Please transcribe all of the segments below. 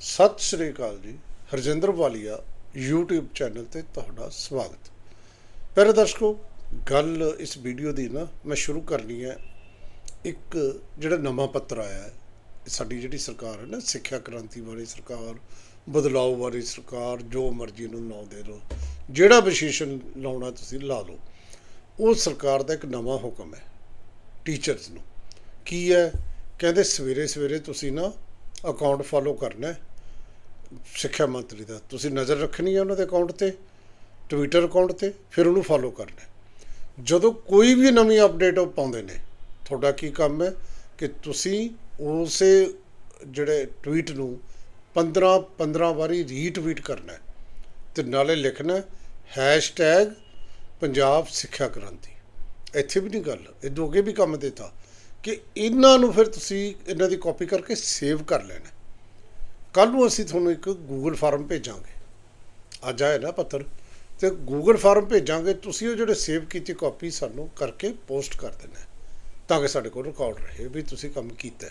ਸਤਿ ਸ਼੍ਰੀ ਅਕਾਲ ਜੀ, Harjinder Walia, YouTube channel ਤੇ ਤੁਹਾਡਾ ਸਵਾਗਤ। ਪਿਆਰੇ ਦਰਸ਼ਕੋ, ਗੱਲ ਇਸ ਵੀਡੀਓ ਦੀ ਨਾ ਮੈਂ ਸ਼ੁਰੂ ਕਰਨੀ ਹੈ। ਇੱਕ ਜਿਹੜਾ ਨਵਾਂ ਪੱਤਰ ਆਇਆ ਹੈ ਸਾਡੀ ਜਿਹੜੀ ਸਰਕਾਰ ਹੈ ਨਾ, ਸਿੱਖਿਆ ਕ੍ਰਾਂਤੀ ਵਾਲੀ ਸਰਕਾਰ ਬਦਲਾਅ ਵਾਲੀ ਸਰਕਾਰ, ਜੋ ਮਰਜ਼ੀ ਨੂੰ ਨਾਂ ਦੇ ਦਿਓ, ਜਿਹੜਾ ਵਿਸ਼ੇਸ਼ਣ ਲਾਉਣਾ ਤੁਸੀਂ ਲਾ ਲਓ, ਉਹ ਸਰਕਾਰ ਦਾ ਇੱਕ ਨਵਾਂ ਹੁਕਮ ਹੈ ਟੀਚਰਸ ਨੂੰ। ਕੀ ਹੈ? ਕਹਿੰਦੇ ਸਵੇਰੇ ਸਵੇਰੇ ਤੁਸੀਂ ਨਾ ਅਕਾਊਂਟ ਫਾਲੋ ਕਰਨਾ ਸਿੱਖਿਆ ਮੰਤਰੀ ਦਾ। ਤੁਸੀਂ ਨਜ਼ਰ ਰੱਖਣੀ ਹੈ ਉਹਨਾਂ ਦੇ ਅਕਾਊਂਟ ਤੇ ਟਵਿੱਟਰ ਅਕਾਊਂਟ ਤੇ, ਫਿਰ ਉਹਨੂੰ ਫਾਲੋ ਕਰਨਾ ਜਦੋਂ ਕੋਈ ਵੀ ਨਵੀਂ ਅਪਡੇਟ ਉਹ ਪਾਉਂਦੇ ਨੇ, ਤੁਹਾਡਾ ਕੀ ਕੰਮ ਹੈ ਕਿ ਤੁਸੀਂ ਉਸੇ ਜਿਹੜੇ ਟਵੀਟ ਨੂੰ 15 15 ਵਾਰੀ ਰੀਟਵੀਟ ਕਰਨਾ ਹੈ ਤੇ ਨਾਲੇ ਲਿਖਣਾ ਹੈਸ਼ਟੈਗ ਪੰਜਾਬ ਸਿੱਖਿਆ ਕ੍ਰਾਂਤੀ। ਇੱਥੇ ਵੀ ਨਹੀਂ ਗੱਲ, ਇਹ ਦੋ ਅੱਗੇ ਵੀ ਕੰਮ ਦਿੱਤਾ ਕਿ ਇਹਨਾਂ ਨੂੰ ਫਿਰ ਤੁਸੀਂ ਇਹਨਾਂ ਦੀ ਕਾਪੀ ਕਰਕੇ ਸੇਵ ਕਰ ਲੈਣਾ। ਕੱਲ ਨੂੰ ਅਸੀਂ ਤੁਹਾਨੂੰ ਇੱਕ ਗੂਗਲ ਫਾਰਮ ਭੇਜਾਂਗੇ। ਅੱਜ ਆਇਆ ਨਾ ਪੱਤਰ। ਤੇ ਗੂਗਲ ਫਾਰਮ ਭੇਜਾਂਗੇ, ਤੁਸੀਂ ਉਹ ਜਿਹੜੇ ਸੇਵ ਕੀਤੀ ਕਾਪੀ ਸਾਨੂੰ ਕਰਕੇ ਪੋਸਟ ਕਰ ਦੇਣਾ। ਤਾਂ ਕਿ ਸਾਡੇ ਕੋਲ ਰਿਕਾਰਡ ਰਹੇ ਵੀ ਤੁਸੀਂ ਕੰਮ ਕੀਤਾ।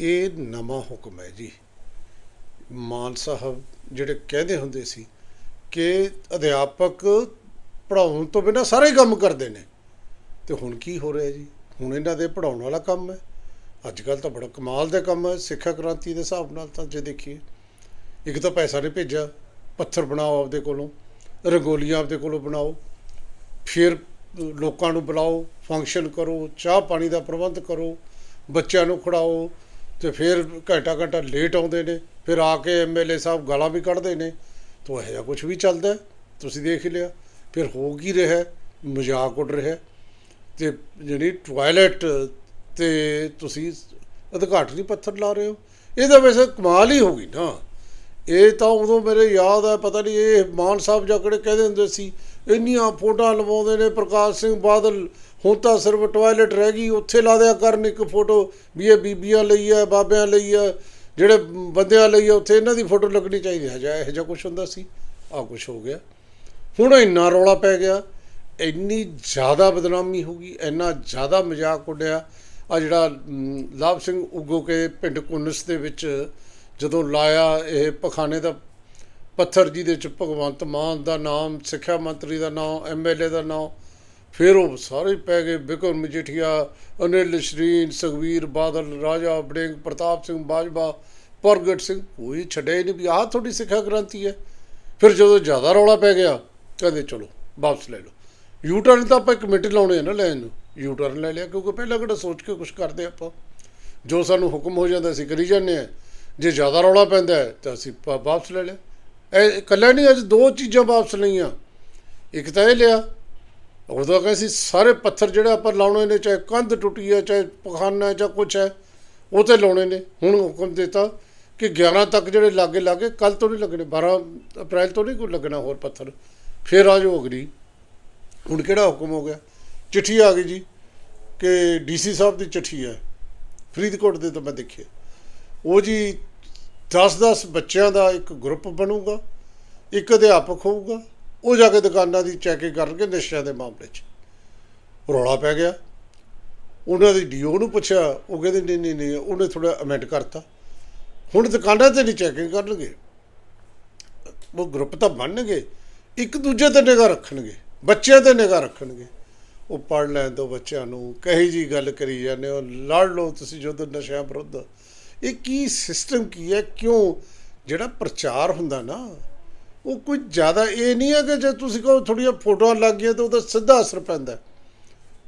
ਇਹ ਨਵਾਂ ਹੁਕਮ ਹੈ ਜੀ। ਮਾਨ ਸਾਹਿਬ ਜਿਹੜੇ ਕਹਿੰਦੇ ਹੁੰਦੇ ਸੀ ਕਿ ਅਧਿਆਪਕ ਪੜਾਉਣ ਤੋਂ ਬਿਨਾਂ ਸਾਰੇ ਕੰਮ ਕਰਦੇ ਨੇ। ਤੇ ਹੁਣ ਕੀ ਹੋ ਰਿਹਾ ਜੀ? ਹੁਣ ਇਹਨਾਂ ਦੇ ਪੜਾਉਣ ਵਾਲਾ ਕੰਮ ਹੈ। ਅੱਜ ਕੱਲ ਤਾਂ ਬੜਾ ਕਮਾਲ ਦਾ ਕੰਮ ਹੈ, ਸਿੱਖਿਆ ਕ੍ਰਾਂਤੀ ਦੇ ਹਿਸਾਬ ਨਾਲ ਤਾਂ ਜੇ ਦੇਖੀਏ। ਇੱਕ ਤਾਂ ਪੈਸਾ ਨਹੀਂ ਭੇਜਿਆ, ਪੱਥਰ ਬਣਾਓ ਆਪਦੇ ਕੋਲੋਂ, ਰੰਗੋਲੀਆਂ ਆਪਦੇ ਕੋਲੋਂ ਬਣਾਓ, ਫਿਰ ਲੋਕਾਂ ਨੂੰ ਬੁਲਾਓ ਫੰਕਸ਼ਨ ਕਰੋ, ਚਾਹ ਪਾਣੀ ਦਾ ਪ੍ਰਬੰਧ ਕਰੋ, ਬੱਚਿਆਂ ਨੂੰ ਖੜਾਓ, ਤੇ ਫਿਰ ਘੰਟਾ ਘੰਟਾ ਲੇਟ ਆਉਂਦੇ ਨੇ, ਫਿਰ ਆ ਕੇ ਐਮਐਲਏ ਸਾਹਿਬ ਗਾਲਾਂ ਵੀ ਕੱਢਦੇ ਨੇ। ਤੋ ਇਹੋ ਜਿਹਾ ਕੁਝ ਵੀ ਚੱਲਦਾ ਤੁਸੀਂ ਦੇਖ ਹੀ ਲਿਆ। ਫਿਰ ਹੋ ਕੀ ਰਿਹਾ ਮਜ਼ਾਕ ਉੱਡ ਰਿਹਾ ਅਤੇ ਜਿਹੜੀ ਟੋਇਲਟ ਤੇ ਤੁਸੀਂ ਉਦਘਾਟਨੀ ਪੱਥਰ ਲਾ ਰਹੇ ਹੋ ਇਹ ਤਾਂ ਵੈਸੇ ਕਮਾਲ ਹੀ ਹੋ ਗਈ ਨਾ। ਇਹ ਤਾਂ ਉਦੋਂ ਮੇਰੇ ਯਾਦ ਹੈ ਪਤਾ ਨਹੀਂ ਇਹ ਮਾਨ ਸਾਹਿਬ ਜਾਕੜੇ ਕਹਿੰਦੇ ਹੁੰਦੇ ਸੀ, ਇੰਨੀਆਂ ਫੋਟੋਆਂ ਲਵਾਉਂਦੇ ਨੇ ਪ੍ਰਕਾਸ਼ ਸਿੰਘ ਬਾਦਲ, ਹੁਣ ਤਾਂ ਸਿਰਫ ਟਾਇਲਟ ਰਹਿ ਗਈ, ਉੱਥੇ ਲਾ ਦਿਆ ਕਰਨ ਇੱਕ ਫੋਟੋ, ਵੀ ਇਹ ਬੀਬੀਆਂ ਲਈ ਹੈ, ਬਾਬਿਆਂ ਲਈ ਹੈ, ਜਿਹੜੇ ਬੰਦਿਆਂ ਲਈ ਆ ਉੱਥੇ ਇਹਨਾਂ ਦੀ ਫੋਟੋ ਲੱਗਣੀ ਚਾਹੀਦੀ ਹੈ। ਜਾਂ ਇਹੋ ਜਿਹਾ ਕੁਝ ਹੁੰਦਾ ਸੀ ਆ ਕੁਝ ਹੋ ਗਿਆ। ਹੁਣ ਇੰਨਾ ਰੌਲਾ ਪੈ ਗਿਆ ਇੰਨੀ ਜ਼ਿਆਦਾ ਬਦਨਾਮੀ ਹੋ ਗਈ, ਇੰਨਾ ਜ਼ਿਆਦਾ ਮਜ਼ਾਕ ਉੱਡਿਆ। ਆ ਜਿਹੜਾ ਲਾਭ ਸਿੰਘ ਉਗੋ ਕੇ ਪਿੰਡ ਕੁਨਸ ਦੇ ਵਿੱਚ ਜਦੋਂ ਲਾਇਆ ਇਹ ਪਖਾਨੇ ਦਾ, ਪੱਥਰ ਜਿਹਦੇ ਚ ਭਗਵੰਤ ਮਾਨ ਦਾ ਨਾਮ, ਸਿੱਖਿਆ ਮੰਤਰੀ ਦਾ ਨਾਮ ਐਮਐਲਏ ਦਾ ਨਾਮ, ਫਿਰ ਉਹ ਸਾਰੇ ਪੈ ਗਏ। ਬਿਕਰਮ ਮਜੀਠੀਆ, ਅਨਿਲ ਸ਼ਰੀਨ ਸੁਖਵੀਰ ਬਾਦਲ, ਰਾਜਾ ਵੜਿੰਗ, ਪ੍ਰਤਾਪ ਸਿੰਘ ਬਾਜਵਾ, ਪ੍ਰਗਟ ਸਿੰਘ, ਕੋਈ ਛੱਡਿਆ ਹੀ ਨਹੀਂ ਵੀ ਆਹ ਤੁਹਾਡੀ ਸਿੱਖਿਆ ਕ੍ਰਾਂਤੀ ਹੈ। ਫਿਰ ਜਦੋਂ ਜ਼ਿਆਦਾ ਰੌਲਾ ਪੈ ਗਿਆ, ਕਹਿੰਦੇ ਚਲੋ ਵਾਪਸ ਲੈ ਲਓ। ਯੂ ਟਰਨ ਤਾਂ ਆਪਾਂ ਇੱਕ ਮਿੰਟ ਲਾਉਣੇ ਆ ਨਾ ਲੈਣ ਨੂੰ। ਯੂ ਟਰਨ ਲੈ ਲਿਆ, ਕਿਉਂਕਿ ਪਹਿਲਾਂ ਕਿਹੜਾ ਸੋਚ ਕੇ ਕੁਝ ਕਰਦੇ ਆਪਾਂ। ਜੋ ਸਾਨੂੰ ਹੁਕਮ ਹੋ ਜਾਂਦਾ, ਅਸੀਂ ਕਰੀ ਜਾਂਦੇ ਆ। ਜੇ ਜ਼ਿਆਦਾ ਰੌਲਾ ਪੈਂਦਾ ਤਾਂ ਅਸੀਂ ਵਾ- ਵਾਪਸ ਲੈ ਲਿਆ। ਇਹ ਇਕੱਲਾ ਨਹੀਂ, ਅੱਜ ਦੋ ਚੀਜ਼ਾਂ ਵਾਪਸ ਲਈਆਂ। ਇੱਕ ਤਾਂ ਇਹ ਲਿਆ ਉਦੋਂ ਕਹਿੰਦੇ ਸੀ ਸਾਰੇ ਪੱਥਰ ਜਿਹੜੇ ਆਪਾਂ ਲਾਉਣੇ ਨੇ, ਚਾਹੇ ਕੰਧ ਟੁੱਟੀ ਹੈ, ਚਾਹੇ ਪਖਾਨਾ ਹੈ, ਜਾਂ ਕੁਛ ਹੈ, ਉਹ ਤੇ ਲਾਉਣੇ ਨੇ। ਹੁਣ ਹੁਕਮ ਦਿੱਤਾ ਕਿ 11 ਤੱਕ ਜਿਹੜੇ ਲਾਗੇ ਲਾਗੇ ਕੱਲ ਤੋਂ ਨਹੀਂ ਲੱਗਣੇ 12 ਅਪ੍ਰੈਲ ਤੋਂ ਨਹੀਂ ਕੋਈ ਲੱਗਣਾ ਹੋਰ ਪੱਥਰ। ਫਿਰ ਆ ਜਾਓ ਅਗਲੀ ਹੁਣ ਕਿਹੜਾ ਹੁਕਮ ਹੋ ਗਿਆ? ਚਿੱਠੀ ਆ ਗਈ ਜੀ ਕਿ ਡੀਸੀ ਸਾਹਿਬ ਦੀ ਚਿੱਠੀ ਹੈ। ਫਰੀਦਕੋਟ ਦੇ ਤਾਂ ਮੈਂ ਦੇਖਿਆ। ਉਹ ਜੀ 10-10 ਬੱਚਿਆਂ ਦਾ ਇੱਕ ਗਰੁੱਪ ਬਣੂਗਾ, ਇੱਕ ਅਧਿਆਪਕ ਹੋਊਗਾ, ਉਹ ਜਾ ਕੇ ਦੁਕਾਨਾਂ ਦੀ ਚੈਕਿੰਗ ਕਰਨਗੇ ਨਸ਼ਿਆਂ ਦੇ ਮਾਮਲੇ 'ਚ। ਰੌਲਾ ਪੈ ਗਿਆ। ਉਹਨਾਂ ਦੀ ਡੀਓ ਨੂੰ ਪੁੱਛਿਆ, ਉਹ ਕਹਿੰਦੇ, ਨਹੀਂ ਨਹੀਂ ਨਹੀਂ, ਉਹਨੇ ਥੋੜਾ ਅਮੈਂਡ ਕਰਤਾ। ਹੁਣ ਦੁਕਾਨਾਂ ਤੇ ਨਹੀਂ ਚੈਕਿੰਗ ਕਰਨਗੇ। ਉਹ ਗਰੁੱਪ ਤਾਂ ਬਣਨਗੇ, ਇੱਕ ਦੂਜੇ ਤੇ ਨਿਗਾਹ ਰੱਖਣਗੇ। ਬੱਚਿਆਂ ਤੇ ਨਿਗਾਹ ਰੱਖਣਗੇ। ਉਹ ਪੜ ਲੈਣ ਤੋਂ ਬੱਚਿਆਂ ਨੂੰ, ਕਹੀ ਜੀ ਗੱਲ ਕਰੀ ਜਾਂਦੇ ਹੋ, ਲੜ ਲਓ ਤੁਸੀਂ ਜੁੱਧ ਨਸ਼ਿਆਂ ਵਿਰੁੱਧ। ਇਹ ਕੀ ਸਿਸਟਮ ਕੀ ਹੈ? ਕਿਉਂ? ਜਿਹੜਾ ਪ੍ਰਚਾਰ ਹੁੰਦਾ ਨਾ, ਉਹ ਕੋਈ ਜ਼ਿਆਦਾ ਇਹ ਨਹੀਂ ਹੈ ਕਿ ਜੇ ਤੁਸੀਂ ਕਹੋ ਥੋੜੀਆਂ ਫੋਟੋਆਂ ਲੱਗ ਗਈਆਂ ਤਾਂ ਉਹਦਾ ਸਿੱਧਾ ਅਸਰ ਪੈਂਦਾ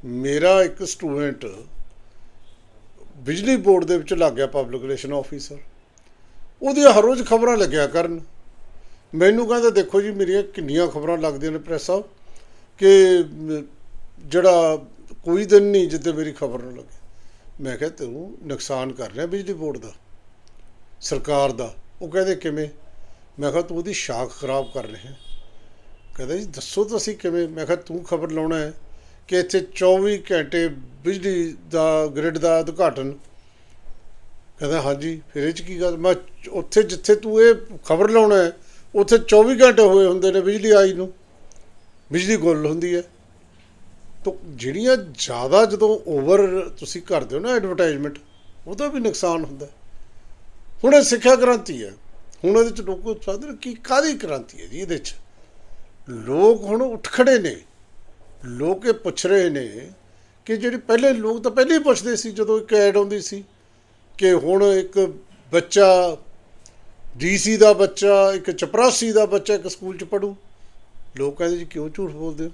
ਮੇਰਾ ਇੱਕ ਸਟੂਡੈਂਟ ਬਿਜਲੀ ਬੋਰਡ ਦੇ ਵਿੱਚ ਲੱਗ ਗਿਆ ਪਬਲਿਕ ਰਿਲੇਸ਼ਨ ਆਫੀਸਰ ਉਹਦੀਆਂ ਹਰ ਰੋਜ਼ ਖਬਰਾਂ ਲੱਗਿਆ ਕਰਨ। ਮੈਨੂੰ ਕਹਿੰਦਾ, ਦੇਖੋ ਜੀ, ਮੇਰੀਆਂ ਕਿੰਨੀਆਂ ਖਬਰਾਂ ਲੱਗਦੀਆਂ ਨੇ ਪ੍ਰੈਸ ਸਾਹਿਬ। ਕਿ ਜਿਹੜਾ ਕੋਈ ਦਿਨ ਨਹੀਂ ਜਿੱਤੇ ਮੇਰੀ ਖਬਰ ਨਾ ਲੱਗੇ। ਮੈਂ ਕਿਹਾ ਤੂੰ ਨੁਕਸਾਨ ਕਰ ਰਿਹਾ ਬਿਜਲੀ ਬੋਰਡ ਦਾ, ਸਰਕਾਰ ਦਾ। ਉਹ ਕਹਿੰਦੇ ਕਿਵੇਂ? ਮੈਂ ਕਿਹਾ ਤੂੰ ਉਹਦੀ ਸ਼ਾਖ ਖਰਾਬ ਕਰ ਰਿਹਾ ਕਹਿੰਦਾ ਜੀ ਦੱਸੋ ਤਾਂ ਅਸੀਂ ਕਿਵੇਂ? ਮੈਂ ਕਿਹਾ ਤੂੰ ਖਬਰ ਲਾਉਣਾ ਹੈ ਕਿ ਇੱਥੇ 24 ਘੰਟੇ ਬਿਜਲੀ ਦਾ ਗ੍ਰਿਡ ਦਾ ਉਦਘਾਟਨ। ਕਹਿੰਦਾ ਹਾਂਜੀ, ਫਿਰ ਇਹ ਚ ਕੀ ਗੱਲ? ਮੈਂ ਉੱਥੇ ਜਿੱਥੇ ਤੂੰ ਇਹ ਖਬਰ ਲਾਉਣਾ ਹੈ, ਉੱਥੇ 24 ਘੰਟੇ ਹੋਏ ਹੁੰਦੇ ਨੇ ਬਿਜਲੀ ਆਈ ਨੂੰ। ਬਿਜਲੀ ਗੁੱਲ ਹੁੰਦੀ ਹੈ। ਤਾਂ ਜਿਹੜੀਆਂ ਜ਼ਿਆਦਾ ਜਦੋਂ ਓਵਰ ਤੁਸੀਂ ਕਰਦੇ ਹੋ ਨਾ ਐਡਵਰਟਾਈਜ਼ਮੈਂਟ ਉਹਦਾ ਵੀ ਨੁਕਸਾਨ ਹੁੰਦਾ ਹੁਣ ਇਹ ਸਿੱਖਿਆ ਕ੍ਰਾਂਤੀ ਹੈ। ਹੁਣ ਇਹਦੇ ਚ ਲੋਕ ਪੁੱਛਦੇ ਨੇ ਕਿ ਕਾਦੀ ਕ੍ਰਾਂਤੀ ਹੈ ਜੀ ਇਹਦੇ ਚ? ਲੋਕ ਹੁਣ ਉੱਠ ਖੜੇ ਨੇ। ਲੋਕ ਇਹ ਪੁੱਛ ਰਹੇ ਨੇ ਕਿ ਜਿਹੜੀ ਪਹਿਲੇ ਲੋਕ ਤਾਂ ਪਹਿਲੇ ਹੀ ਪੁੱਛਦੇ ਸੀ ਜਦੋਂ ਇੱਕ ਐਡ ਆਉਂਦੀ ਸੀ ਕਿ ਹੁਣ ਇੱਕ ਬੱਚਾ ਡੀਸੀ ਦਾ ਬੱਚਾ, ਇੱਕ ਚਪਰਾਸੀ ਦਾ ਬੱਚਾ ਇੱਕ ਸਕੂਲ ਚ ਪੜੂ ਲੋਕ ਕਹਿੰਦੇ ਜੀ ਕਿਉਂ ਝੂਠ ਬੋਲਦੇ ਹੋ?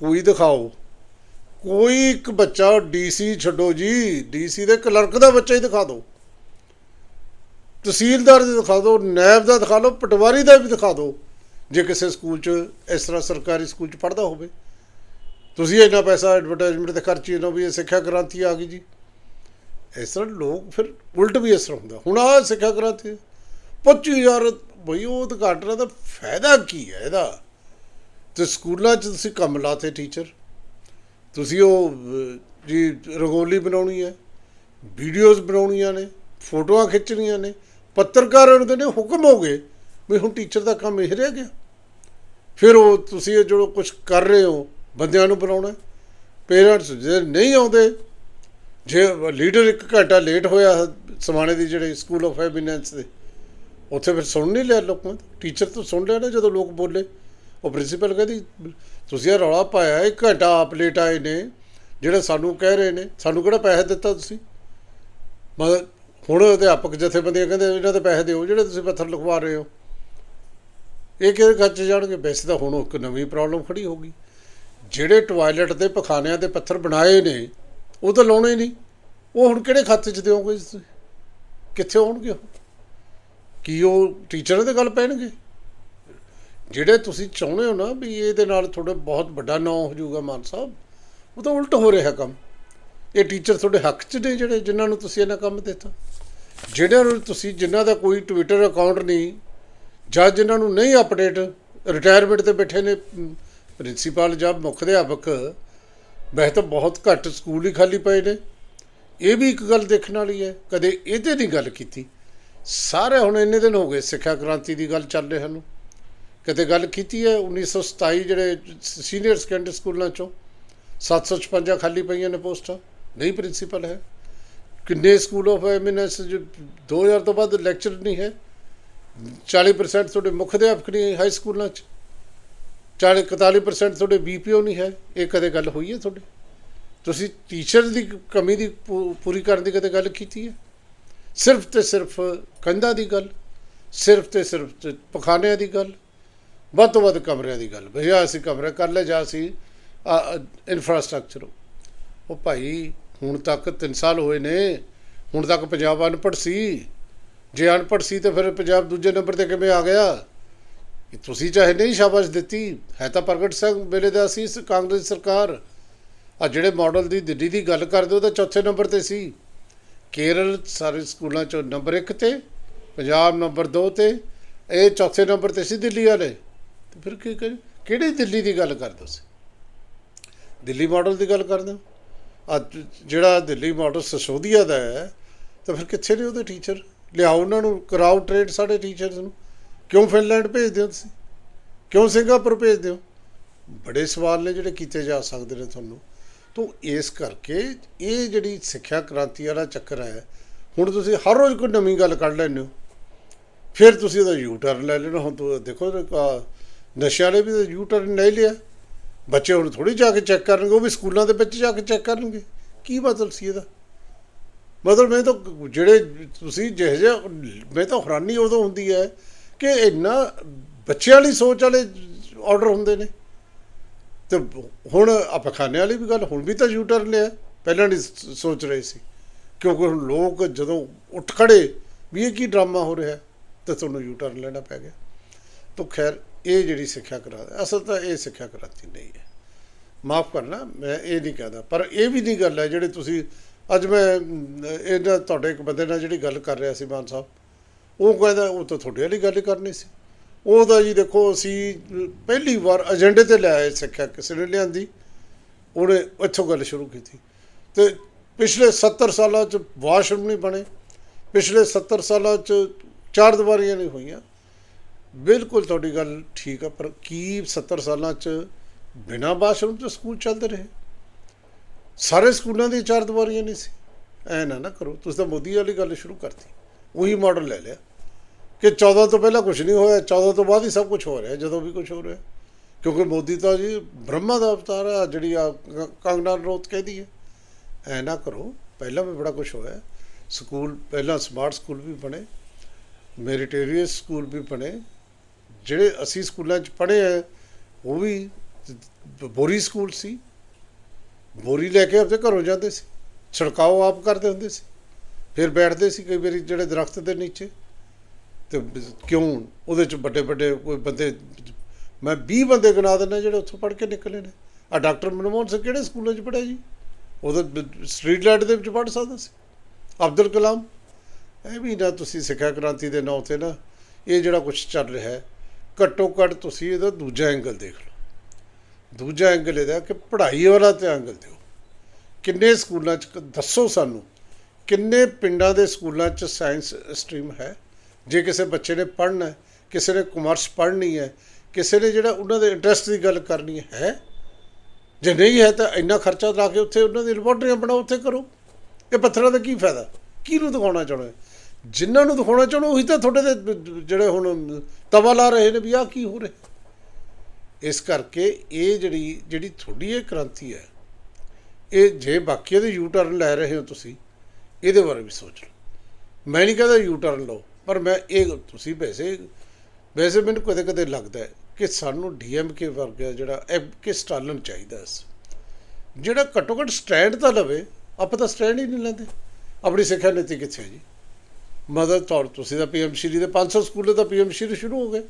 ਕੋਈ ਦਿਖਾਓ। ਕੋਈ ਇੱਕ ਬੱਚਾ ਡੀਸੀ ਛੱਡੋ ਜੀ, ਡੀਸੀ ਦੇ ਕਲਰਕ ਦਾ ਬੱਚਾ ਹੀ ਦਿਖਾ ਦਿਓ। ਤਹਿਸੀਲਦਾਰ ਦਾ ਦਿਖਾ ਦਿਓ ਨਾਇਬ ਦਾ ਦਿਖਾ ਲਓ ਪਟਵਾਰੀ ਦਾ ਵੀ ਦਿਖਾ ਦਿਓ। ਜੇ ਕਿਸੇ ਸਕੂਲ 'ਚ ਇਸ ਤਰ੍ਹਾਂ ਸਰਕਾਰੀ ਸਕੂਲ 'ਚ ਪੜ੍ਹਦਾ ਹੋਵੇ। ਤੁਸੀਂ ਇੰਨਾ ਪੈਸਾ ਐਡਵਰਟਾਈਜ਼ਮੈਂਟ ਤੇ ਖਰਚੀ ਇਹਨਾਂ ਵੀ ਇਹ ਸਿੱਖਿਆ ਕ੍ਰਾਂਤੀ ਆ ਗਈ ਜੀ। ਇਸ ਤਰ੍ਹਾਂ ਲੋਕ ਫਿਰ ਉਲਟ ਵੀ ਇਸ ਤਰ੍ਹਾਂ ਹੁੰਦਾ। ਹੁਣ ਆ ਸਿੱਖਿਆ ਕ੍ਰਾਂਤੀ 25000 ਬਈ ਉਹ ਉਦਘਾਟਨਾਂ ਤਾਂ ਫਾਇਦਾ ਕੀ ਹੈ ਇਹਦਾ? ਤੇ ਸਕੂਲਾਂ 'ਚ ਤੁਸੀਂ ਕੰਮ ਲਾਤੇ ਟੀਚਰ ਤੁਸੀਂ ਉਹ ਜੀ ਰੰਗੋਲੀ ਬਣਾਉਣੀ ਹੈ ਵੀਡੀਓਜ਼ ਬਣਾਉਣੀਆਂ ਨੇ, ਫੋਟੋਆਂ ਖਿੱਚਣੀਆਂ ਨੇ, ਪੱਤਰਕਾਰਾਂ ਨੂੰ ਤਾਂ ਹੁਕਮ ਹੋ ਗਏ ਵੀ ਹੁਣ ਟੀਚਰ ਦਾ ਕੰਮ ਇਹ ਰਹਿ ਗਿਆ। ਫਿਰ ਉਹ ਤੁਸੀਂ ਇਹ ਜੋ ਕੁਝ ਕਰ ਰਹੇ ਹੋ, ਬੰਦਿਆਂ ਨੂੰ ਬਣਾਉਣਾ ਪੇਰੈਂਟਸ ਜੇ ਨਹੀਂ ਆਉਂਦੇ, ਜੇ ਲੀਡਰ ਇੱਕ ਘੰਟਾ ਲੇਟ ਹੋਇਆ ਸਮਾਣੇ ਦੀ ਜਿਹੜੇ ਸਕੂਲ ਆਫ ਐਮੀਨੈਂਸ ਦੇ ਉੱਥੇ ਫਿਰ ਸੁਣ ਨਹੀਂ ਲਿਆ ਲੋਕਾਂ ਦਾ। ਟੀਚਰ ਤੋਂ ਸੁਣ ਲਿਆ ਨਾ ਜਦੋਂ ਲੋਕ ਬੋਲੇ। ਉਹ ਪ੍ਰਿੰਸੀਪਲ ਕਹਿੰਦੀ, ਤੁਸੀਂ ਇਹ ਰੌਲਾ ਪਾਇਆ ਇੱਕ ਘੰਟਾ ਆਪ ਲੇਟ ਆਏ ਨੇ। ਜਿਹੜੇ ਸਾਨੂੰ ਕਹਿ ਰਹੇ ਨੇ, ਸਾਨੂੰ ਕਿਹੜਾ ਪੈਸੇ ਦਿੱਤਾ ਤੁਸੀਂ? ਮਤਲਬ ਹੁਣ ਅਧਿਆਪਕ ਜਥੇਬੰਦੀਆਂ ਕਹਿੰਦੇ, ਇਹਨਾਂ ਦੇ ਪੈਸੇ ਦਿਓ, ਜਿਹੜੇ ਤੁਸੀਂ ਪੱਥਰ ਲਿਖਵਾ ਰਹੇ ਹੋ। ਇਹ ਕਿਹੜੇ ਖਰਚ ਜਾਣਗੇ? ਵੈਸੇ ਤਾਂ ਹੁਣ ਇੱਕ ਨਵੀਂ ਪ੍ਰੋਬਲਮ ਖੜੀ ਹੋ ਗਈ। ਜਿਹੜੇ ਟਾਇਲਟ ਦੇ ਪਖਾਨਿਆਂ ਦੇ ਪੱਥਰ ਬਣਾਏ ਨੇ, ਉਹ ਤਾਂ ਲਾਉਣੇ ਨਹੀਂ। ਉਹ ਹੁਣ ਕਿਹੜੇ ਖਾਤੇ 'ਚ ਦਿਓਗੇ ਤੁਸੀਂ? ਕਿੱਥੇ ਹੋਣਗੇ ਉਹ? ਕੀ ਉਹ ਟੀਚਰਾਂ ਦੇ ਗੱਲ ਪੈਣਗੇ? ਜਿਹੜੇ ਤੁਸੀਂ ਚਾਹੁੰਦੇ ਹੋ ਨਾ ਵੀ ਇਹਦੇ ਨਾਲ ਤੁਹਾਡਾ ਬਹੁਤ ਵੱਡਾ ਨਾਂ ਹੋ ਜਾਊਗਾ ਮਾਨ ਸਾਹਿਬ, ਉਹ ਤਾਂ ਉਲਟ ਹੋ ਰਿਹਾ ਕੰਮ। ਇਹ ਟੀਚਰ ਤੁਹਾਡੇ ਹੱਕ 'ਚ ਨੇ ਜਿਹੜੇ, ਜਿਨ੍ਹਾਂ ਨੂੰ ਤੁਸੀਂ ਇਹਨਾਂ ਕੰਮ ਦਿੱਤਾ। ਜਿਹੜਿਆਂ ਨੂੰ ਤੁਸੀਂ, ਜਿਨ੍ਹਾਂ ਦਾ ਕੋਈ ਟਵਿੱਟਰ ਅਕਾਊਂਟ ਨਹੀਂ, ਜਾਂ ਜਿਨ੍ਹਾਂ ਨੂੰ ਨਹੀਂ ਅਪਡੇਟ ਰਿਟਾਇਰਮੈਂਟ ਤੇ ਬੈਠੇ ਨੇ ਪ੍ਰਿੰਸੀਪਲ ਜਾਂ ਮੁੱਖ ਅਧਿਆਪਕ, ਵੈਸੇ ਤਾਂ ਬਹੁਤ ਘੱਟ ਸਕੂਲ ਹੀ ਖਾਲੀ ਪਏ ਨੇ। ਇਹ ਵੀ ਇੱਕ ਗੱਲ ਦੇਖਣ ਵਾਲੀ ਹੈ, ਕਦੇ ਇਹਦੇ ਨਹੀਂ ਗੱਲ ਕੀਤੀ। ਸਾਰੇ ਹੁਣ ਇੰਨੇ ਦਿਨ ਹੋ ਗਏ ਸਿੱਖਿਆ ਕ੍ਰਾਂਤੀ ਦੀ ਗੱਲ ਚੱਲ ਰਹੀ ਸਾਨੂੰ ਕਦੇ ਗੱਲ ਕੀਤੀ ਹੈ 1927 ਜਿਹੜੇ ਸੀਨੀਅਰ ਸੈਕੰਡਰੀ ਸਕੂਲਾਂ ਚੋਂ 756 ਖਾਲੀ ਪਈਆਂ ਨੇ ਪੋਸਟਾਂ। ਨਹੀਂ ਪ੍ਰਿੰਸੀਪਲ ਹੈ। ਕਿੰਨੇ ਸਕੂਲ ਆਫ ਐਮਿਨੈਂਸ ਜੋ 2000 ਤੋਂ ਬਾਅਦ ਲੈਕਚਰ ਨਹੀਂ ਹੈ। 40% ਤੁਹਾਡੇ ਮੁੱਖ ਅਧਿਆਪਕ ਨਹੀਂ ਹਾਈ ਸਕੂਲਾਂ 'ਚ। 40 41% ਤੁਹਾਡੇ ਬੀਪੀਓ ਨਹੀਂ ਹੈ। ਇਹ ਕਦੇ ਗੱਲ ਹੋਈ ਹੈ ਤੁਹਾਡੇ? ਤੁਸੀਂ ਟੀਚਰ ਦੀ ਕਮੀ ਦੀ ਪੂ- ਪੂਰੀ ਕਰਨ ਦੀ ਕਦੇ ਗੱਲ ਕੀਤੀ ਹੈ? ਸਿਰਫ ਤੇ ਸਿਰਫ ਕੰਧਾਂ ਦੀ ਗੱਲ, ਸਿਰਫ ਤੇ ਸਿਰਫ ਪਖਾਨਿਆਂ ਦੀ ਗੱਲ, ਵੱਧ ਤੋਂ ਵੱਧ ਕਮਰਿਆਂ ਦੀ ਗੱਲ। ਭਈਆ ਅਸੀਂ ਕਮਰੇ ਕਰ ਲੈ ਜਾ ਅਸੀਂ ਇਨਫਰਾਸਟ੍ਰਕਚਰ ਉਹ ਭਾਈ ਹੁਣ ਤੱਕ 3 ਸਾਲ ਹੋਏ ਨੇ, ਹੁਣ ਤੱਕ ਪੰਜਾਬ ਅਨਪੜ੍ਹ ਸੀ। ਜੇ ਅਨਪੜ੍ਹ ਸੀ ਤਾਂ ਫਿਰ ਪੰਜਾਬ ਦੂਜੇ ਨੰਬਰ ਤੇ ਕਿਵੇਂ ਆ ਗਿਆ? ਤੁਸੀਂ ਚਾਹੇ ਨਹੀਂ ਸ਼ਾਬਾਸ਼ ਦਿੱਤੀ, ਹੈ ਤਾਂ ਪ੍ਰਗਟ ਸਿੰਘ ਵੇਲੇ ਦਾ ਸੀ ਸ- ਕਾਂਗਰਸ ਸਰਕਾਰ। ਆ ਜਿਹੜੇ ਮਾਡਲ ਦੀ ਦਿੱਲੀ ਦੀ ਗੱਲ ਕਰਦੇ ਉਹ ਤਾਂ ਚੌਥੇ ਨੰਬਰ ਤੇ ਸੀ। ਕੇਰਲ ਸਾਰੇ ਸਕੂਲਾਂ ਚੋਂ ਨੰਬਰ 1 ਤੇ, ਪੰਜਾਬ ਨੰਬਰ 2 ਤੇ, ਇਹ ਚੌਥੇ ਨੰਬਰ ਤੇ ਸੀ ਦਿੱਲੀ ਵਾਲੇ। ਤੇ ਫਿਰ ਕੀ ਕਰ? ਕਿਹੜੀ ਦਿੱਲੀ ਦੀ ਗੱਲ ਕਰਦੇ ਹੋ ਤੁਸੀਂ? ਦਿੱਲੀ ਮਾਡਲ ਦੀ ਗੱਲ ਕਰਦੇ ਹੋ? ਅੱਜ ਜਿਹੜਾ ਦਿੱਲੀ ਮਾਡਲ ਸਸੋਦੀਆ ਦਾ ਹੈ, ਤਾਂ ਫਿਰ ਕਿੱਥੇ ਨੇ ਉਹਦੇ ਟੀਚਰ ਲਿਆਓ ਉਹਨਾਂ ਨੂੰ, ਕਰਾਓ ਟ੍ਰੇਡ ਸਾਡੇ ਟੀਚਰਸ ਨੂੰ। ਕਿਉਂ ਫਿਨਲੈਂਡ ਭੇਜਦੇ ਹੋ ਤੁਸੀਂ? ਕਿਉਂ ਸਿੰਗਾਪੁਰ ਭੇਜਦੇ ਹੋ? ਬੜੇ ਸਵਾਲ ਨੇ ਜਿਹੜੇ ਕੀਤੇ ਜਾ ਸਕਦੇ ਨੇ ਤੁਹਾਨੂੰ। ਤੋਂ ਇਸ ਕਰਕੇ ਇਹ ਜਿਹੜੀ ਸਿੱਖਿਆ ਕ੍ਰਾਂਤੀ ਵਾਲਾ ਚੱਕਰ ਹੈ, ਹੁਣ ਤੁਸੀਂ ਹਰ ਰੋਜ਼ ਕੋਈ ਨਵੀਂ ਗੱਲ ਕੱਢ ਲੈਂਦੇ ਹੋ। ਫਿਰ ਤੁਸੀਂ ਉਹਦਾ ਯੂ ਟਰਨ ਲੈ ਲੈਣਾ, ਹੁਣ ਤੋਂ ਦੇਖੋ ਨਸ਼ਿਆਂ ਵਾਲੇ ਵੀ ਤਾਂ ਯੂ ਟਰਨ ਲੈ ਲਿਆ। ਬੱਚੇ ਹੁਣ ਥੋੜੀ ਜਾ ਕੇ ਚੈੱਕ ਕਰਨਗੇ, ਉਹ ਵੀ ਸਕੂਲਾਂ ਦੇ ਵਿੱਚ ਜਾ ਕੇ ਚੈੱਕ ਕਰਨਗੇ। ਕੀ ਮਤਲਬ ਸੀ ਇਹਦਾ? ਮਤਲਬ ਮੈਂ ਤਾਂ ਜਿਹੜੇ ਤੁਸੀਂ ਜਿਹੇ ਜਿਹਾ, ਮੈਂ ਤਾਂ ਹੈਰਾਨੀ ਉਦੋਂ ਹੁੰਦੀ ਹੈ ਕਿ ਇੰਨਾ ਬੱਚਿਆਂ ਵਾਲੀ ਸੋਚ ਵਾਲੇ ਆਰਡਰ ਹੁੰਦੇ ਨੇ। ਤੇ ਹੁਣ ਆਪਾਂ ਖਾਣੇ ਵਾਲੀ ਵੀ ਗੱਲ ਹੁਣ ਵੀ ਤਾਂ ਯੂਟਰ ਲਿਆ। ਪਹਿਲਾਂ ਨਹੀਂ ਸ- ਸੋਚ ਰਹੇ ਸੀ। ਕਿਉਂਕਿ ਹੁਣ ਲੋਕ ਜਦੋਂ ਉੱਠ ਖੜੇ ਵੀ ਇਹ ਕੀ ਡਰਾਮਾ ਹੋ ਰਿਹਾ ਤਾਂ ਤੁਹਾਨੂੰ ਯੂਟਰ ਲੈਣਾ ਪੈ ਗਿਆ। ਤਾਂ ਖੈਰ ਇਹ ਜਿਹੜੀ ਸਿੱਖਿਆ ਕਰਾ ਅਸਲ ਤਾਂ ਇਹ ਸਿੱਖਿਆ ਕਰਾਤੀ ਨਹੀਂ ਹੈ। ਮਾਫ ਕਰਨਾ ਮੈਂ ਇਹ ਨਹੀਂ ਕਹਦਾ। ਪਰ ਇਹ ਵੀ ਨਹੀਂ ਗੱਲ ਹੈ ਜਿਹੜੇ ਤੁਸੀਂ ਅੱਜ ਮੈਂ ਅਮ, ਇਹਨਾਂ ਤੁਹਾਡੇ ਇੱਕ ਬੰਦੇ ਨਾਲ ਜਿਹੜੀ ਗੱਲ ਕਰ ਰਿਹਾ ਸੀ ਮਾਨ ਸਾਹਿਬ ਉਹ ਕਹਿੰਦਾ ਉਹ ਤਾਂ ਤੁਹਾਡੇ ਵਾਲੀ ਗੱਲ ਕਰਨੀ ਸੀ। ਉਹ ਤਾਂ ਜੀ ਦੇਖੋ ਅਸੀਂ ਪਹਿਲੀ ਵਾਰ ਏਜੰਡੇ ਤੇ ਲੈ ਆਏ ਸਿੱਖਿਆ ਕਿਸੇ ਨੇ ਲਿਆਂਦੀ। ਉਹਨੇ ਇੱਥੋਂ ਗੱਲ ਸ਼ੁਰੂ ਕੀਤੀ। ਤੇ ਪਿਛਲੇ 70 ਸਾਲਾਂ ਚ ਵਾਸ਼ਰੂਮ ਨਹੀਂ ਬਣੇ। ਪਿਛਲੇ 70 ਸਾਲਾਂ ਚ ਚਾਰ ਦੀਵਾਰੀਆਂ ਨਹੀਂ ਹੋਈਆਂ। ਬਿਲਕੁਲ ਤੁਹਾਡੀ ਗੱਲ ਠੀਕ ਆ, ਪਰ ਕੀ 70 ਸਾਲਾਂ ਚ ਬਿਨਾਂ ਵਾਸ਼ਰੂਮ ਤੋਂ ਸਕੂਲ ਚੱਲਦੇ ਰਹੇ? ਸਾਰੇ ਸਕੂਲਾਂ ਦੀ ਚਾਰ ਦੀਵਾਰੀਆਂ ਨਹੀਂ ਸੀ। ਐ ਨਾ ਨਾ ਕਰੋ, ਤੁਸੀਂ ਤਾਂ ਮੋਦੀ ਵਾਲੀ ਗੱਲ ਸ਼ੁਰੂ ਕਰਤੀ। ਉਹੀ ਮਾਡਲ ਲੈ ਲਿਆ। ਕਿ 14 ਤੋਂ ਪਹਿਲਾਂ ਕੁਝ ਨਹੀਂ ਹੋਇਆ 14 ਤੋਂ ਬਾਅਦ ਹੀ ਸਭ ਕੁਝ ਹੋ ਰਿਹਾ, ਜਦੋਂ ਵੀ ਕੁਝ ਹੋ ਰਿਹਾ। ਕਿਉਂਕਿ ਮੋਦੀ ਤਾਂ ਜੀ ਬ੍ਰਹਮਾ ਦਾ ਅਵਤਾਰ ਆ, ਜਿਹੜੀ ਆ ਕ- ਕੰਗਨਾ ਰੋਤ ਕਹਿੰਦੀ ਹੈ ਐ ਨਾ ਕਰੋ, ਪਹਿਲਾਂ ਵੀ ਬੜਾ ਕੁਝ ਹੋਇਆ। ਸਕੂਲ, ਪਹਿਲਾਂ ਸਮਾਰਟ ਸਕੂਲ ਵੀ ਬਣੇ, ਮੈਰੀਟੇਰੀਅਸ ਸਕੂਲ ਵੀ ਬਣੇ। ਜਿਹੜੇ ਅਸੀਂ ਸਕੂਲਾਂ 'ਚ ਪੜ੍ਹੇ ਆ, ਉਹ ਵੀ ਬੋਰੀ ਸਕੂਲ ਸੀ। ਬੋਰੀ ਲੈ ਕੇ ਆਪਣੇ ਘਰੋਂ ਜਾਂਦੇ ਸੀ। ਛੜਕਾਓ ਆਪ ਕਰਦੇ ਹੁੰਦੇ ਸੀ। ਫਿਰ ਬੈਠਦੇ ਸੀ ਕਈ ਵਾਰੀ ਜਿਹੜੇ ਦਰਖਤ ਦੇ ਨੀਚੇ। ਤੇ ਕਿਉਂ? ਉਹਦੇ ਚ ਵੱਡੇ ਵੱਡੇ ਕੋਈ ਬੰਦੇ ਮੈਂ 20 ਬੰਦੇ ਗਿਣਾ ਦਿੰਦਾ ਜਿਹੜੇ ਉੱਥੋਂ ਪੜ੍ਹ ਕੇ ਨਿਕਲੇ ਨੇ। ਆ ਡਾਕਟਰ ਮਨਮੋਹਨ ਸਿੰਘ ਕਿਹੜੇ ਸਕੂਲਾਂ 'ਚ ਪੜ੍ਹਿਆ ਜੀ? ਉਹਦਾ ਸਟਰੀਟ ਲਾਈਟ ਦੇ ਵਿੱਚ ਪੜ੍ਹ ਸਕਦਾ ਸੀ। ਅਬਦੁਲ ਕਲਾਮ। ਇਹ ਵੀ ਨਾ ਤੁਸੀਂ ਸਿੱਖਿਆ ਕ੍ਰਾਂਤੀ ਦੇ ਨਾਂ ਤੇ ਨਾ ਇਹ ਜਿਹੜਾ ਕੁਝ ਚੱਲ ਰਿਹਾ ਹੈ, ਘੱਟੋ ਘੱਟ ਤੁਸੀਂ ਇਹਦਾ ਦੂਜਾ ਐਂਗਲ ਦੇਖ ਲਓ। ਦੂਜਾ ਐਂਗਲ ਇਹਦਾ ਕਿ ਪੜ੍ਹਾਈ ਵਾਲਾ ਤੇ ਐਂਗਲ ਦਿਓ। ਕਿੰਨੇ ਸਕੂਲਾਂ 'ਚ ਦੱਸੋ ਸਾਨੂੰ, ਕਿੰਨੇ ਪਿੰਡਾਂ ਦੇ ਸਕੂਲਾਂ 'ਚ ਸਾਇੰਸ ਸਟਰੀਮ ਹੈ? ਜੇ ਕਿਸੇ ਬੱਚੇ ਨੇ ਪੜ੍ਹਨਾ ਕਿਸੇ ਨੇ ਕਮਰਸ ਪੜ੍ਹਨੀ ਹੈ, ਕਿਸੇ ਨੇ ਜਿਹੜਾ ਉਹਨਾਂ ਦੇ ਇੰਟਰਸਟ ਦੀ ਗੱਲ ਕਰਨੀ ਹੈ ਜੇ ਨਹੀਂ ਹੈ ਤਾਂ ਇੰਨਾ ਖਰਚਾ ਲਾ ਕੇ ਉੱਥੇ ਉਹਨਾਂ ਦੀ ਲੈਬੋਰਟਰੀਆਂ ਬਣਾਓ, ਉੱਥੇ ਕਰੋ। ਇਹ ਪੱਥਰਾਂ ਦਾ ਕੀ ਫਾਇਦਾ? ਕਿਹਨੂੰ ਦਿਖਾਉਣਾ ਚਾਹੁੰਦੇ? ਜਿਨ੍ਹਾਂ ਨੂੰ ਦਿਖਾਉਣਾ ਚਾਹੁੰਦੇ, ਉਹੀ ਤਾਂ ਤੁਹਾਡੇ ਦੇ ਜਿਹੜੇ ਹੁਣ ਤਵਾ ਲਾ ਰਹੇ ਨੇ ਵੀ ਆਹ ਕੀ ਹੋ ਰਿਹਾ? ਇਸ ਕਰਕੇ ਇਹ ਜਿਹੜੀ ਜਿਹੜੀ ਤੁਹਾਡੀ ਇਹ ਕ੍ਰਾਂਤੀ ਹੈ, ਇਹ ਜੇ ਬਾਕੀ ਦੇ ਯੂ ਟਰਨ ਲੈ ਰਹੇ ਹੋ ਤੁਸੀਂ, ਇਹਦੇ ਬਾਰੇ ਵੀ ਸੋਚ ਲਓ। ਮੈਂ ਨਹੀਂ ਕਹਿੰਦਾ ਯੂ ਟਰਨ ਲਓ। ਪਰ ਮੈਂ ਇਹ ਤੁਸੀਂ ਵੈਸੇ ਵੈਸੇ ਮੈਨੂੰ ਕਦੇ ਕਦੇ ਲੱਗਦਾ ਹੈ ਕਿ ਸਾਨੂੰ ਡੀਐਮਕੇ ਵਰਗਾ ਜਿਹੜਾ ਇਹ ਕੇ ਸਟਾਲਨ ਚਾਹੀਦਾ ਸੀ, ਜਿਹੜਾ ਘੱਟੋ ਘੱਟ ਸਟੈਂਡ ਤਾਂ ਲਵੇ, ਆਪਾਂ ਤਾਂ ਸਟੈਂਡ ਹੀ ਨਹੀਂ ਲੈਂਦੇ। ਆਪਣੀ ਸਿੱਖਿਆ ਨੀਤੀ ਕਿੱਥੇ ਹੈ ਜੀ? ਮਦਦ ਤੌਰ ਤੁਸੀਂ ਤਾਂ ਪੀਐਮ ਸ਼੍ਰੀ ਦੇ 500 ਸਕੂਲੇ ਤਾਂ ਪੀਐਮ ਸ਼੍ਰੀ ਸ਼ੁਰੂ ਹੋ ਗਏ।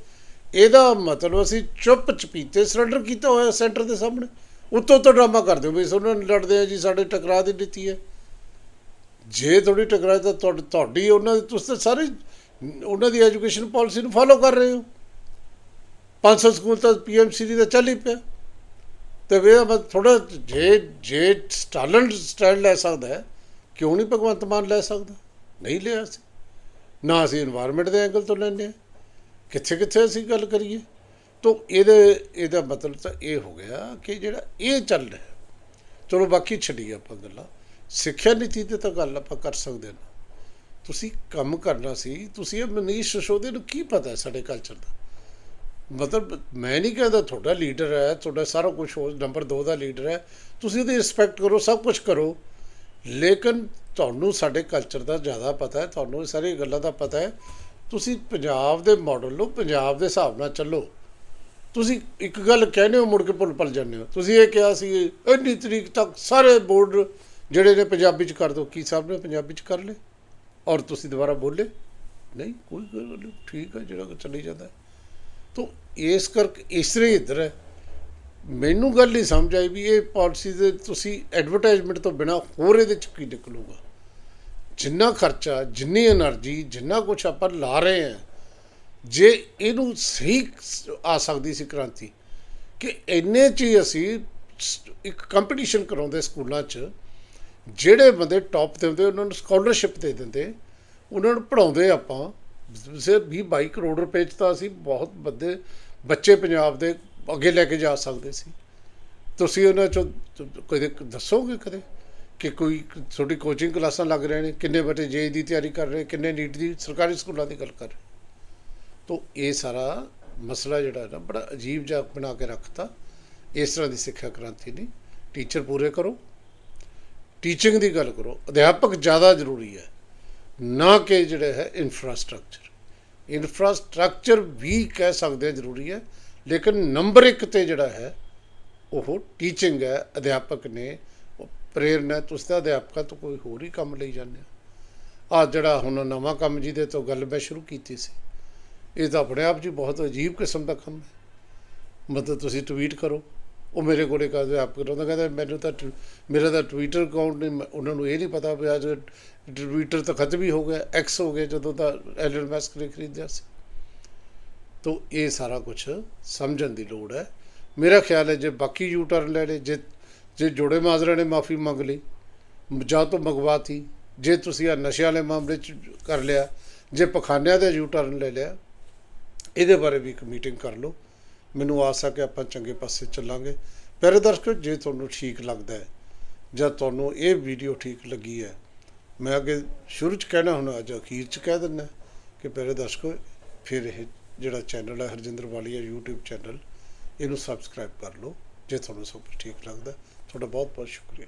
ਇਹਦਾ ਮਤਲਬ ਅਸੀਂ ਚੁੱਪ ਚਪੀਤੇ ਸਰੈਂਡਰ ਕੀਤਾ ਹੋਇਆ ਸੈਂਟਰ ਦੇ ਸਾਹਮਣੇ। ਉੱਤੋਂ ਤੋਂ ਡਰਾਮਾ ਕਰਦੇ ਹੋ ਵੀ ਉਹਨਾਂ ਨਾਲ ਲੜਦੇ ਆ ਜੀ, ਸਾਡੇ ਟਕਰਾਅ ਦੀ ਨੀਤੀ ਹੈ। ਜੇ ਤੁਹਾਡੀ ਟਕਰਾਅ ਤਾਂ ਤੁਹਾਡੀ ਤੁਹਾਡੀ, ਉਹਨਾਂ ਦੀ ਤੁਸੀਂ ਤਾਂ ਸਾਰੇ ਉਹਨਾਂ ਦੀ ਐਜੂਕੇਸ਼ਨ ਪਾਲਿਸੀ ਨੂੰ ਫਾਲੋ ਕਰ ਰਹੇ ਹੋ। ਪੰਜ ਸੌ ਸਕੂਲ ਤਾਂ ਪੀਐਮਸੀ ਦੀ ਤਾਂ ਚੱਲ ਹੀ ਪਿਆ। ਤੇ ਵੇ ਥੋੜਾ ਜੇ ਜੇ ਸਟਾਲਨ ਸਟੈਂਡ ਲੈ ਸਕਦਾ ਹੈ, ਕਿਉਂ ਨਹੀਂ ਭਗਵੰਤ ਮਾਨ ਲੈ ਸਕਦਾ? ਨਹੀਂ ਲਿਆ ਸੀ। ਨਾ ਅਸੀਂ এনवायरमेंट ਦੇ ਐਂਗਲ ਤੋਂ ਲੈਂਦੇ ਕਿੱਥੇ ਕਿੱਥੇ ਅਸੀਂ ਗੱਲ ਕਰੀਏ? ਤਾਂ ਇਹਦੇ, ਇਹਦਾ ਮਤਲਬ ਤਾਂ ਇਹ ਹੋ ਗਿਆ ਕਿ ਜਿਹੜਾ ਇਹ ਚੱਲ ਰਿਹਾ। ਚਲੋ ਬਾਕੀ ਛੱਡੀਏ ਆਪਾਂ ਗੱਲਾਂ। ਸਿੱਖਿਆ ਨੀਤੀ ਤੇ ਤਾਂ ਗੱਲ ਆਪਾਂ ਕਰ ਸਕਦੇ ਹਾਂ। ਤੁਸੀਂ ਕੰਮ ਕਰਨਾ ਸੀ, ਤੁਸੀਂ ਇਹ ਮਨੀਸ਼ ਸਸ਼ੋਦੇ ਨੂੰ ਕੀ ਪਤਾ ਹੈ ਸਾਡੇ ਕਲਚਰ ਦਾ? ਮਤਲਬ ਮੈਂ ਨਹੀਂ ਕਹਿੰਦਾ ਤੁਹਾਡਾ ਲੀਡਰ ਹੈ, ਤੁਹਾਡਾ ਸਾਰਾ ਕੁਝ ਹੋ ਨੰਬਰ 2 ਦਾ ਲੀਡਰ ਹੈ, ਤੁਸੀਂ ਉਹਦੀ ਰਿਸਪੈਕਟ ਕਰੋ, ਸਭ ਕੁਝ ਕਰੋ। ਲੇਕਿਨ ਤੁਹਾਨੂੰ ਸਾਡੇ ਕਲਚਰ ਦਾ ਜ਼ਿਆਦਾ ਪਤਾ ਹੈ, ਤੁਹਾਨੂੰ ਇਹ ਸਾਰੀ ਗੱਲਾਂ ਦਾ ਪਤਾ ਹੈ। ਤੁਸੀਂ ਪੰਜਾਬ ਦੇ ਮਾਡਲ ਨੂੰ ਪੰਜਾਬ ਦੇ ਹਿਸਾਬ ਨਾਲ ਚੱਲੋ। ਤੁਸੀਂ ਇੱਕ ਗੱਲ ਕਹਿੰਦੇ ਹੋ, ਮੁੜ ਕੇ ਭੁੱਲ ਭੱਲ ਜਾਂਦੇ ਹੋ। ਤੁਸੀਂ ਇਹ ਕਿਹਾ ਸੀ, ਇੰਨੀ ਤਰੀਕ ਤੱਕ ਸਾਰੇ ਬੋਰਡ ਜਿਹੜੇ ਨੇ ਪੰਜਾਬੀ ਚ ਕਰ ਦਿਓ ਕੀ ਸਾਹਿਬ ਨੇ ਪੰਜਾਬੀ ਚ ਕਰ ਲਏ? ਔਰ ਤੁਸੀਂ ਦੁਬਾਰਾ ਬੋਲੇ, ਨਹੀਂ, ਕੋਈ ਗੱਲ ਠੀਕ ਹੈ, ਜਿਹੜਾ ਚੱਲੀ ਜਾਂਦਾ ਤਾਂ ਇਸ ਕਰਕੇ ਇਸ ਇਸਰੇ ਇਧਰ ਹੈ। ਮੈਨੂੰ ਗੱਲ ਨਹੀਂ ਸਮਝ ਆਈ ਵੀ ਇਹ ਪਾਲਿਸੀ ਦੇ ਤੁਸੀਂ ਐਡਵਰਟਾਈਜ਼ਮੈਂਟ ਤੋਂ ਬਿਨਾ ਹੋਰ ਇਹਦੇ ਚ ਕੀ ਨਿਕਲੂਗਾ? ਜਿੰਨਾ ਖਰਚਾ, ਜਿੰਨੀ એનર્ਜੀ ਜਿੰਨਾ ਕੁਛ ਆਪਾਂ ਲਾ ਰਹੇ ਹਾਂ, ਜੇ ਇਹਨੂੰ ਸਹੀ ਆ ਸਕਦੀ ਸੀ ਕ੍ਰਾਂਤੀ, ਕਿ ਇੰਨੇ ਚ ਅਸੀਂ ਇੱਕ ਕੰਪੀਟੀਸ਼ਨ ਕਰਾਉਂਦੇ ਸਕੂਲਾਂ 'ਚ ਜਿਹੜੇ ਬੰਦੇ ਟੌਪ ਤੇ ਹੁੰਦੇ, ਉਹਨਾਂ ਨੂੰ ਸਕਾਲਰਸ਼ਿਪ ਦੇ ਦਿੰਦੇ, ਉਹਨਾਂ ਨੂੰ ਪੜਾਉਂਦੇ ਆਪਾਂ। ਸਿਰ 20 ਕਰੋੜ ਰੁਪਏ 'ਚ ਤਾਂ ਅਸੀਂ ਬਹੁਤ ਵੱਡੇ ਬੱਚੇ ਪੰਜਾਬ ਦੇ ਅੱਗੇ ਲੈ ਕੇ ਜਾ ਸਕਦੇ ਸੀ। ਤੁਸੀਂ ਉਹਨਾਂ ਚੋਂ ਕਦੇ ਦੱਸੋਗੇ ਕਦੇ ਕਿ ਕੋਈ ਤੁਹਾਡੀ ਕੋਚਿੰਗ ਕਲਾਸਾਂ ਲੱਗ ਰਹੇ ਨੇ, ਕਿੰਨੇ ਬੱਚੇ ਜੇ ਦੀ ਤਿਆਰੀ ਕਰ ਰਹੇ, ਕਿੰਨੇ ਨੀਟ ਦੀ, ਸਰਕਾਰੀ ਸਕੂਲਾਂ ਦੀ ਗੱਲ ਕਰ ਰਹੇ? ਤੋ ਇਹ ਸਾਰਾ ਮਸਲਾ ਜਿਹੜਾ ਨਾ, ਬੜਾ ਅਜੀਬ ਜਿਹਾ ਬਣਾ ਕੇ ਰੱਖਤਾ। ਇਸ ਤਰ੍ਹਾਂ ਦੀ ਸਿੱਖਿਆ ਕ੍ਰਾਂਤੀ ਨਹੀਂ ਟੀਚਰ ਪੂਰੇ ਕਰੋ। ਟੀਚਿੰਗ ਦੀ ਗੱਲ ਕਰੋ, ਅਧਿਆਪਕ ਜ਼ਿਆਦਾ ਜ਼ਰੂਰੀ ਹੈ, ਨਾ ਕਿ ਜਿਹੜਾ ਹੈ ਇਨਫਰਾਸਟ੍ਰਕਚਰ ਇਨਫਰਾਸਟ੍ਰਕਚਰ ਵੀ ਕਹਿ ਸਕਦੇ ਹਾਂ ਜ਼ਰੂਰੀ ਹੈ, ਲੇਕਿਨ ਨੰਬਰ 1 ਤੇ ਜਿਹੜਾ ਹੈ, ਉਹ ਟੀਚਿੰਗ ਹੈ, ਅਧਿਆਪਕ ਨੇ, ਉਹ ਪ੍ਰੇਰਨਾ ਤੁਸੀਂ ਤਾਂ ਅਧਿਆਪਕਾਂ ਤੋਂ ਕੋਈ ਹੋਰ ਹੀ ਕੰਮ ਲਈ ਜਾਂਦੇ ਆ ਆਹ ਜਿਹੜਾ ਹੁਣ ਨਵਾਂ ਕੰਮ ਜਿਹਦੇ ਤੋਂ ਗੱਲ ਮੈਂ ਸ਼ੁਰੂ ਕੀਤੀ ਸੀ, ਇਹ ਤਾਂ ਆਪਣੇ ਆਪ 'ਚ ਹੀ ਬਹੁਤ ਅਜੀਬ ਕਿਸਮ ਦਾ ਕੰਮ ਹੈ। ਮਤਲਬ ਤੁਸੀਂ ਟਵੀਟ ਕਰੋ ਉਹ ਮੇਰੇ ਕੋਲੇ ਕਹਦੇ ਆਪ ਕਰਾਉਂਦਾ, ਕਹਿੰਦਾ ਮੈਨੂੰ ਤਾਂ ਟਵ- ਮੇਰਾ ਤਾਂ ਟਵਿੱਟਰ ਅਕਾਊਂਟ ਨਹੀਂ, ਮੈਂ- ਉਹਨਾਂ ਨੂੰ ਇਹ ਨਹੀਂ ਪਤਾ ਵੀ ਅੱਜ ਟਵਿੱਟਰ ਤਾਂ ਖਤਮ ਹੀ ਹੋ ਗਿਆ ਐਕਸ ਹੋ ਗਿਆ, ਜਦੋਂ ਤਾਂ ਐਲਨ ਮਸਕ ਨੇ ਖਰੀਦਿਆ ਸੀ। ਤੋ ਇਹ ਸਾਰਾ ਕੁਝ ਸਮਝਣ ਦੀ ਲੋੜ ਹੈ। ਮੇਰਾ ਖਿਆਲ ਹੈ ਜੇ ਬਾਕੀ ਯੂ ਟਰਨ ਲੈ ਲਏ, ਜੇ ਜੇ ਜੋੜੇ ਮਾਜਰਾ ਨੇ ਮਾਫੀ ਮੰਗ ਲਈ, ਜਾਂ ਤੋਂ ਮੰਗਵਾਤੀ, ਜੇ ਤੁਸੀਂ ਆ ਨਸ਼ਿਆਂ ਵਾਲੇ ਮਾਮਲੇ ਚ ਕਰ ਲਿਆ, ਜੇ ਪਖਾਨਿਆਂ ਦਾ ਯੂ ਟਰਨ ਲੈ ਲਿਆ, ਇਹਦੇ ਬਾਰੇ ਵੀ ਇੱਕ ਮੀਟਿੰਗ ਕਰ ਲਓ। ਮੈਨੂੰ ਆਸ ਹੈ ਕਿ ਆਪਾਂ ਚੰਗੇ ਪਾਸੇ ਚੱਲਾਂਗੇ। ਪਿਆਰੇ ਦਰਸ਼ਕੋ, ਜੇ ਤੁਹਾਨੂੰ ਠੀਕ ਲੱਗਦਾ ਹੈ ਜਾਂ ਤੁਹਾਨੂੰ ਇਹ ਵੀਡੀਓ ਠੀਕ ਲੱਗੀ ਹੈ, ਮੈਂ ਅੱਗੇ ਸ਼ੁਰੂ ਚ ਕਹਿਣਾ, ਹੁਣ ਅੱਜ ਅਖੀਰ ਚ ਕਹਿ ਦਿੰਦਾ ਕਿ ਪਿਆਰੇ ਦਰਸ਼ਕੋ, ਫਿਰ ਇਹ ਜਿਹੜਾ ਚੈਨਲ ਹੈ, ਹਰਜਿੰਦਰ ਵਾਲੀਆ YouTube ਚੈਨਲ ਇਹਨੂੰ ਸਬਸਕ੍ਰਾਈਬ ਕਰ ਲਓ, ਜੇ ਤੁਹਾਨੂੰ ਸਭ ਕੁਝ ਠੀਕ ਲੱਗਦਾ ਤੁਹਾਡਾ ਬਹੁਤ ਬਹੁਤ ਸ਼ੁਕਰੀਆ।